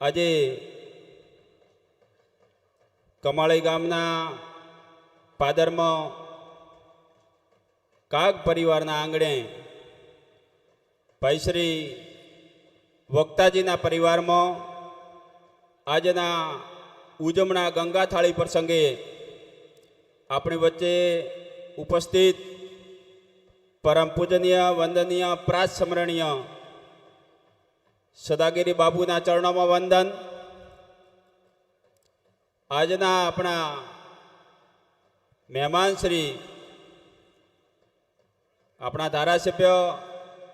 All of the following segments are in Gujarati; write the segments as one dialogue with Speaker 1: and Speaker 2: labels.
Speaker 1: આજે કમાળી ગામના પાદરમાં કાગ પરિવારના આંગણે ભાઈ શ્રી વક્તાજીના પરિવારમાં આજના ઉજમણા ગંગા થાળી પ્રસંગે આપણી વચ્ચે ઉપસ્થિત પરમ પૂજનીય, વંદનીય પ્રાત સ્મરણીય સદાગીરી બાબુના ચરણોમાં વંદન. આજના આપણા મહેમાન શ્રી આપણા ધારાસભ્ય,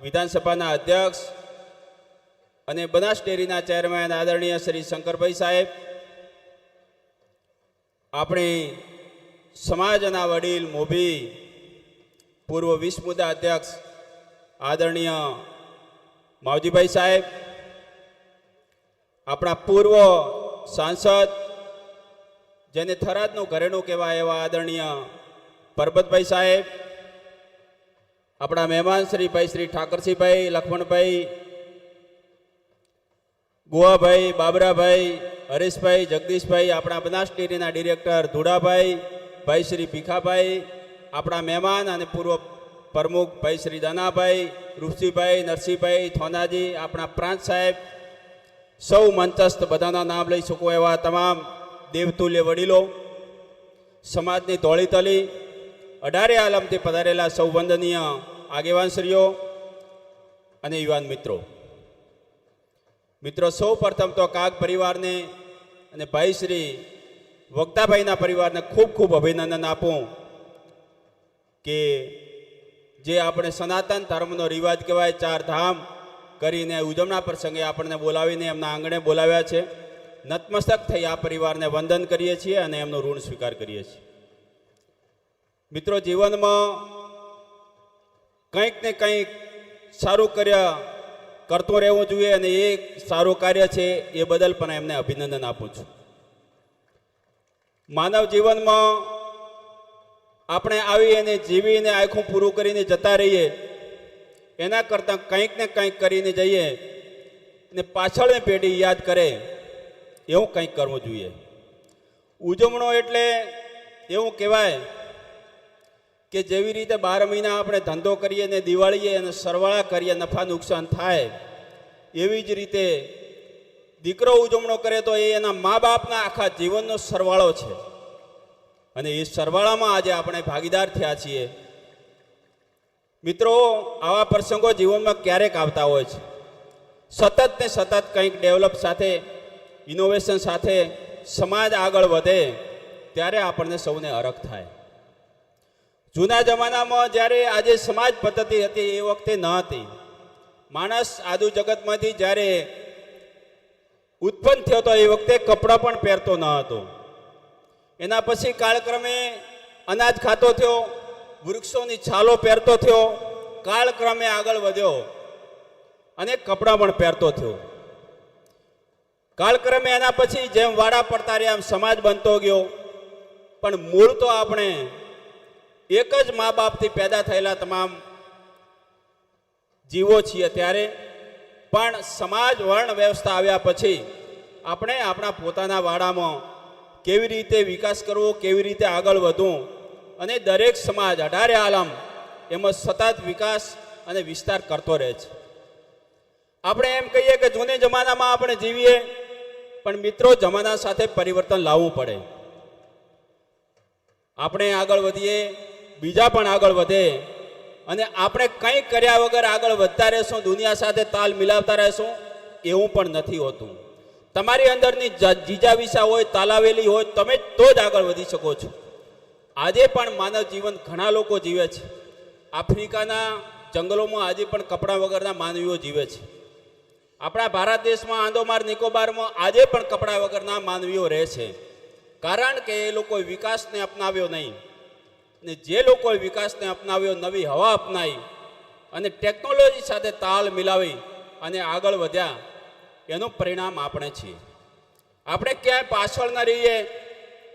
Speaker 1: વિધાનસભાના અધ્યક્ષ અને બનાસ ડેરીના ચેરમેન આદરણીય શ્રી શંકરભાઈ સાહેબ, આપણી સમાજના વડીલ, મોભી, પૂર્વ વિશ્વમુદ્દા અધ્યક્ષ, આદરણીય માવજીભાઈ સાહેબ આપણા પૂર્વ સાંસદ, જેને થરાદનું ઘરેણું કહેવાય એવા આદરણીય પરબતભાઈ સાહેબ, આપણા મહેમાન શ્રી ભાઈ શ્રી ઠાકરસિંહભાઈ, લખમણભાઈ ગોવાભાઈ બાબરાભાઈ, હરેશભાઈ, જગદીશભાઈ, આપણા બનાસ ડેરીના ડિરેક્ટર ધુડાભાઈ, ભાઈ શ્રી ભીખાભાઈ, આપણા મહેમાન અને પૂર્વ પ્રમુખ ભાઈ શ્રી દાનાભાઈ, ઋષિભાઈ, નરસિંહભાઈ, થોનાજી, આપણા પ્રાંત સાહેબ સૌ મંચસ્થ બધાના નામ લઈ શકું એવા તમામ દેવતુલ્ય વડીલો, સમાજની ધોળી તલી, અઢારે આલમથી પધારેલા સૌ વંદનીય આગેવાનશ્રીઓ અને યુવાન મિત્રો. મિત્રો, સૌ પ્રથમ તો કાગ પરિવારને અને ભાઈ શ્રી વક્તાભાઈના પરિવારને ખૂબ ખૂબ અભિનંદન આપું કે જે આપણે સનાતન ધર્મનો રિવાજ કહેવાય, ચાર ધામ કરીને ઉજવણા પ્રસંગે આપણને બોલાવીને એમના આંગણે બોલાવ્યા છે. નતમસ્તક થઈ આ પરિવારને વંદન કરીએ છીએ અને એમનો ઋણ સ્વીકાર કરીએ છીએ. મિત્રો, જીવનમાં કંઈક ને કંઈક સારું કાર્ય કરતું રહેવું જોઈએ અને એ સારું કાર્ય છે એ બદલ પણ એમને અભિનંદન આપું છું. માનવ જીવનમાં આપણે આવી અને જીવીને આખું પૂરું કરીને જતા રહીએ એના કરતાં કંઈક ને કંઈક કરીને જઈએ અને પાછળની પેઢી યાદ કરે, એવું કંઈક કરવું જોઈએ. ઉજવણો એટલે એવું કહેવાય કે જેવી રીતે બાર મહિના આપણે ધંધો કરીએ ને દિવાળીએ અને સરવાળા કરીએ, નફા નુકસાન થાય, એવી જ રીતે દીકરો ઉજવણો કરે તો એ એના મા બાપના આખા જીવનનો સરવાળો છે. અને એ સરવાળામાં આજે આપણે ભાગીદાર થયા છીએ. મિત્રો, આવા પ્રસંગો જીવનમાં ક્યારેક આવતા હોય છે. સતત ને સતત કંઈક ડેવલપ સાથે ઇનોવેશન સાથે સમાજ આગળ વધે, ત્યારે આપણને સૌને અરખ થાય. જૂના જમાનામાં જ્યારે આજે સમાજ પદ્ધતિ હતી, એ વખતે ન હતી. માણસ આદુ જગતમાંથી જ્યારે ઉત્પન્ન થયો હતો એ વખતે કપડાં પણ પહેરતો ન હતો. એના પછી કાળક્રમે અનાજ ખાતો થયો વૃક્ષોની છાલો પહેરતો થયો, કાળક્રમે આગળ વધ્યો અને કપડાં પણ પહેરતો થયો. કાળક્રમે એના પછી જેમ વાડા પડતા રહ્યા એમ સમાજ બનતો ગયો. પણ મૂળ તો આપણે એક જ મા બાપથી પેદા થયેલા તમામ જીવો છીએ ત્યારે. પણ સમાજ વર્ણ વ્યવસ્થા આવ્યા પછી આપણે આપણા પોતાના વાડામાં કેવી રીતે વિકાસ કરવો, કેવી રીતે આગળ વધવું અને દરેક સમાજ અઢારે આલમ એમાં સતત વિકાસ અને વિસ્તાર કરતો રહે છે. આપણે એમ કહીએ કે જૂને જમાનામાં આપણે જીવીએ, પણ મિત્રો જમાના સાથે પરિવર્તન લાવવું પડે. આપણે આગળ વધીએ, બીજા પણ આગળ વધે અને આપણે કંઈ કર્યા વગર આગળ વધતા રહેશું, દુનિયા સાથે તાલ મિલાવતા રહેશું, એવું પણ નથી હોતું. તમારી અંદરની જ- જીજાવિષા હોય, તાલાવેલી હોય, તમે તો જ આગળ વધી શકો છો. આજે પણ માનવ જીવન ઘણા લોકો જીવે છે. આફ્રિકાના જંગલોમાં આજે પણ કપડાં વગરના માનવીઓ જીવે છે. આપણા ભારત દેશમાં આંદોમાર નિકોબારમાં આજે પણ કપડાં વગરના માનવીઓ રહે છે. કારણ કે એ લોકોએ વિકાસને અપનાવ્યો નહીં. ને જે લોકોએ વિકાસને અપનાવ્યો નવી હવા અપનાવી અને ટેકનોલોજી સાથે તાલ મિલાવી અને આગળ વધ્યા, એનું પરિણામ આપણે છીએ. આપણે ક્યાંય પાછળ ન રહીએ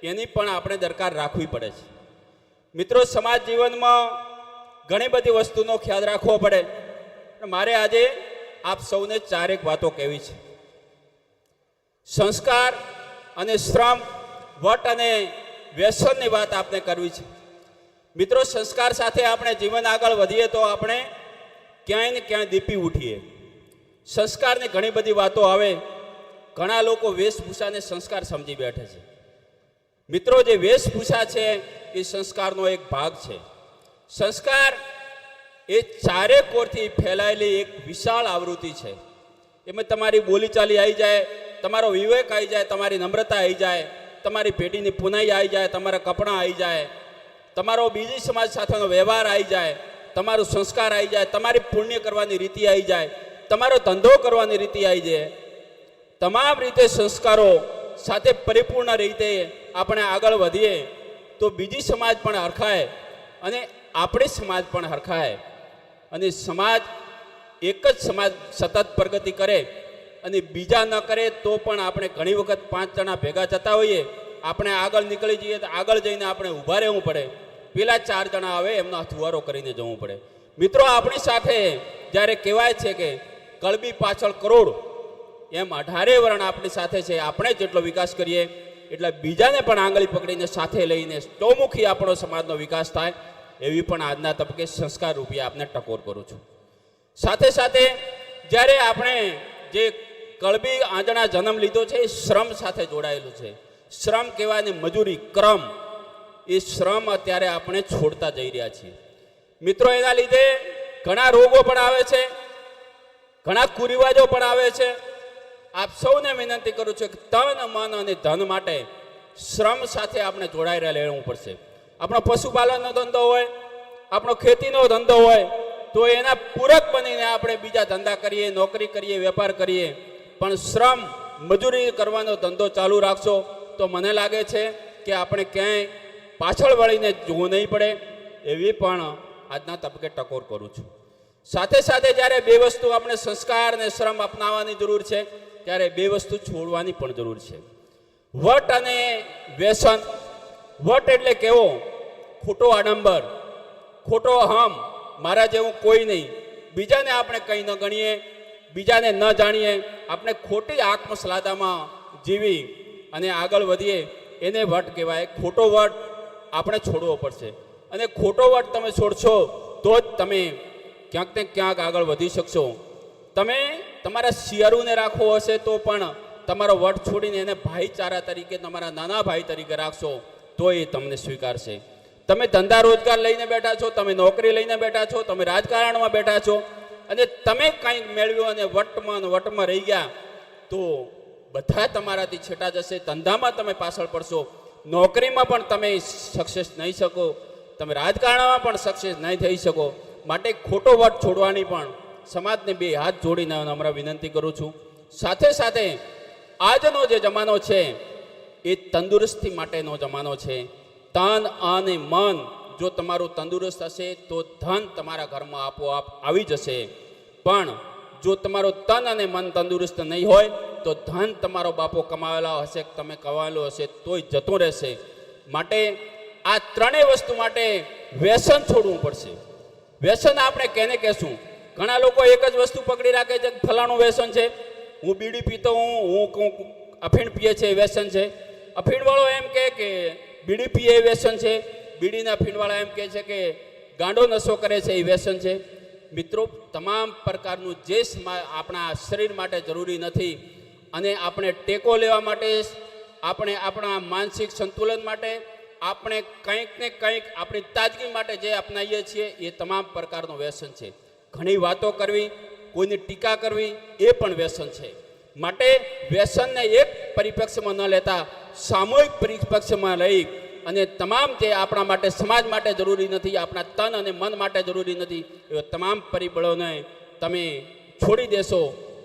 Speaker 1: એની પણ આપણે દરકાર રાખવી પડે છે. મિત્રો, સમાજ જીવનમાં ઘણી બધી વસ્તુનો ખ્યાલ રાખવો પડે. મારે આજે આપ સૌને ચારેક વાતો કહેવી છે. સંસ્કાર અને શ્રમ, વટ અને વ્યસનની વાત આપણે કરવી છે. મિત્રો, સંસ્કાર સાથે આપણે જીવન આગળ વધીએ તો આપણે ક્યાંય ને ક્યાંય દીપી ઉઠીએ. સંસ્કારની ઘણી બધી વાતો આવે. ઘણા લોકો વેશભૂષાને સંસ્કાર સમજી બેઠે છે. મિત્રો, જે વેશભૂષા છે, એ સંસ્કારનો એક ભાગ છે. સંસ્કાર એ ચારે કોરથી ફેલાયેલી એક વિશાળ આવૃત્તિ છે. એમાં તમારી બોલીચાલી આવી જાય, તમારો વિવેક આવી જાય, તમારી નમ્રતા આવી જાય, તમારી પેઢીની પુનાઈ આવી જાય, તમારા કપડાં આવી જાય, તમારો બીજી સમાજ સાથેનો વ્યવહાર આવી જાય, તમારો સંસ્કાર આવી જાય, તમારી પુણ્ય કરવાની રીતિ આવી જાય, તમારો ધંધો કરવાની રીતિ આવી જાય. તમામ રીતે સંસ્કારો સાથે પરિપૂર્ણ રીતે આપણે આગળ વધીએ, તો બીજી સમાજ પણ હરખાય અને આપણી સમાજ પણ હરખાય. અને સમાજ એક જ સમાજ સતત પ્રગતિ કરે અને બીજા ન કરે તો પણ આપણે ઘણી વખત પાંચ જણા ભેગા જતા હોઈએ, આપણે આગળ નીકળી જઈએ તો આગળ જઈને આપણે ઊભા રહેવું પડે. પેલા ચાર જણા આવે, એમનો હથુવારો કરીને જવું પડે. મિત્રો, આપણી સાથે જ્યારે કહેવાય છે કે કળબી પાછળ કરોડ એમ અઢારે વર્ણ આપણી સાથે છે. આપણે જેટલો વિકાસ કરીએ. એટલે બીજાને પણ આંગળી પકડીને સાથે લઈને સ્ટોમુખી આપણો સમાજનો વિકાસ થાય, એવી પણ આજના તબકે સંસ્કાર રૂપે આપને ટકોર કરું છું. સાથે સાથે જ્યારે આપણે જે કળબી આંજણા જન્મ લીધો છે, એ શ્રમ સાથે જોડાયેલું છે. શ્રમ કહેવાય મજૂરી, ક્રમ. એ શ્રમ અત્યારે આપણે છોડતા જઈ રહ્યા છીએ. મિત્રો, એના લીધે ઘણા રોગો પણ આવે છે. ઘણા કુરિવાજો પણ આવે છે. આપ સૌને વિનંતી કરું છું કે તન, મન અને ધન માટે શ્રમ સાથે આપણે જોડાઈ રહેવું પડશે. આપણો પશુપાલનનો ધંધો હોય, આપણો ખેતીનો ધંધો હોય, તો એના પૂરક બનીને આપણે બીજા ધંધા કરીએ, નોકરી કરીએ, વેપાર કરીએ, પણ શ્રમ મજૂરી કરવાનો ધંધો ચાલુ રાખશો, તો મને લાગે છે કે આપણે ક્યાંય પાછળ વળીને જોવું નહીં પડે, એવી પણ આજના તબકે ટકોર કરું છું. સાથે સાથે જ્યારે બે વસ્તુ આપણે સંસ્કાર અને શ્રમ અપનાવવાની જરૂર છે ત્યારે બે વસ્તુ છોડવાની પણ જરૂર છે. વટ અને વ્યસન, વટ એટલે કેવો? ખોટો આડંબર, ખોટો અહમ, મારા જેવું કોઈ નહીં. બીજાને આપણે કંઈ ન ગણીએ, બીજાને ન જાણીએ. આપણે ખોટી આત્મશ્લાદામાં જીવી અને આગળ વધીએ, એને વટ કહેવાય. ખોટો વટ આપણે છોડવો પડશે. અને ખોટો વટ તમે છોડશો, તો જ તમે ક્યાંક ને ક્યાંક આગળ વધી શકશો. તમે તમારા શિયરુને રાખવો હશે તો પણ તમારો વટ છોડીને એને ભાઈચારા તરીકે તમારા નાના ભાઈ તરીકે રાખશો તો એ તમને સ્વીકારશે. તમે ધંધા રોજગાર લઈને બેઠા છો, તમે નોકરી લઈને બેઠા છો, તમે રાજકારણમાં બેઠા છો, અને તમે કંઈક મેળવ્યું અને વટમાં અને વટમાં રહી ગયા, તો બધા તમારાથી છેટા જશે, ધંધામાં તમે પાછળ પડશો. નોકરીમાં પણ તમે સક્સેસ નહીં શકો, તમે રાજકારણમાં પણ સક્સેસ નહીં થઈ શકો. માટે ખોટો વટ છોડવાની પણ સમાજને બે હાથ જોડીને હમણાં વિનંતી કરું છું. સાથે સાથે આજનો જે જમાનો છે, એ તંદુરસ્તી માટેનો જમાનો છે. તન અને મન, જો તમારું તંદુરસ્ત હશે, તો ધન તમારા ઘરમાં આપોઆપ આવી જશે. પણ જો તમારું તન અને મન તંદુરસ્ત નહીં હોય, તો ધન તમારો બાપો કમાવેલા હશે, તમે કમાવેલો હશે, તોય જતું રહેશે. માટે આ ત્રણેય વસ્તુ માટે વ્યસન છોડવું પડશે. વ્યસન આપણે કેને કહેશું? ઘણા લોકો એક જ વસ્તુ પકડી રાખે છે ફલાણું વ્યસન છે. હું બીડી પીતો હું હું અફીણ પીએ છે એ વ્યસન છે. અફીણવાળો એમ કહે કે બીડી પીએ વ્યસન છે. બીડીના અફીણવાળા એમ કહે છે કે ગાંડો નશો કરે છે એ વ્યસન છે. મિત્રો, તમામ પ્રકારનું જે આપણા શરીર માટે જરૂરી નથી અને આપણે ટેકો લેવા માટે, આપણે આપણા માનસિક સંતુલન માટે, આપણે કંઈક ને કંઈક આપણી તાજગી માટે જે અપનાવીએ છીએ એ તમામ પ્રકારનું વ્યસન છે. ઘણી વાતો કરવી, કોઈની ટીકા કરવી, એ પણ વ્યસન છે. માટે વ્યસનને એક પરિપક્ષમાં ન લેતા, સામૂહિક પરિપક્ષમાં લઈ અને તમામ જે આપણા માટે, સમાજ માટે જરૂરી નથી, આપણા તન અને મન માટે જરૂરી નથી, એવા તમામ પરિબળોને તમે છોડી દેશો,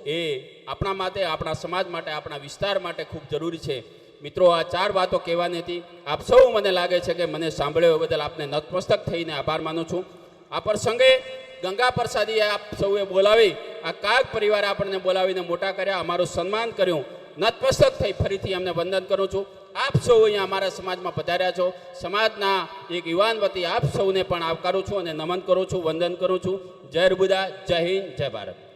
Speaker 1: એ આપણા માટે, આપણા સમાજ માટે, આપણા વિસ્તાર માટે ખૂબ જરૂરી છે. મિત્રો, આ ચાર વાતો કહેવાની હતી. આપ સૌ મને લાગે છે કે મને સાંભળ્યો બદલ આપને નતમસ્તક થઈને આભાર માનું છું. આ પ્રસંગે ગંગા પ્રસાદીએ આપ સૌએ બોલાવી, આ કાગ પરિવારે આપણને બોલાવીને મોટા કર્યા, અમારું સન્માન કર્યું. નતમસ્તક થઈ ફરીથી અમને વંદન કરું છું. આપ સૌ અહીંયા અમારા સમાજમાં પધાર્યા છો. સમાજના એક યુવાન વતી આપ સૌને પણ આવકારું છું અને નમન કરું છું, વંદન કરું છું. જય અર્બુદા જય હિન્દ, જય ભારત.